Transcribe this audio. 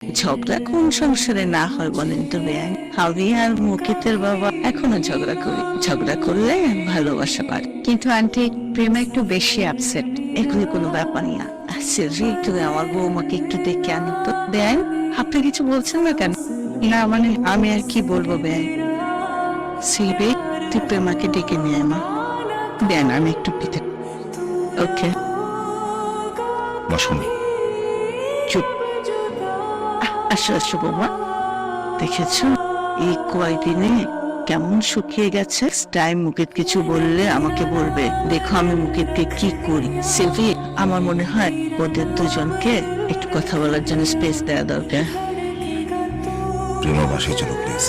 ঝগড়া কোন সংসারে না হয় বলেন তো বেআইন আমি আর মুকিতের বাবা এখনও ঝগড়া করি। ঝগড়া করলে ভালোবাসা বাড়ে। কিন্তু আন্টি প্রেমা একটু বেশি আপসেট এগুলি কোনো ব্যাপার না। সিলভি তুমি আমার বৌমাকে একটু দেখে আনো তো। বেআইন আপনি কিছু বলছেন না কেন? না মানে আমি আর কি বলব বেআই সিলভি তুই প্রেমাকে ডেকে নিয়ে মা। দেন আমি একটু পিতে ওকে। বসুন। চুপ। আসো আসো বৌমা। দেখেছ? এই কয়দিনে কেমন শুকিয়ে গেছে? টাইম মুকিত কিছু বললে আমাকে বলবে, দেখো আমি মুকিতকে কি করি? সেভি আমার মনে হয় ওদের দুজনকে একটু কথা বলার জন্য স্পেস দেওয়া দরকার। প্রেমা বাসায় চলো প্লিজ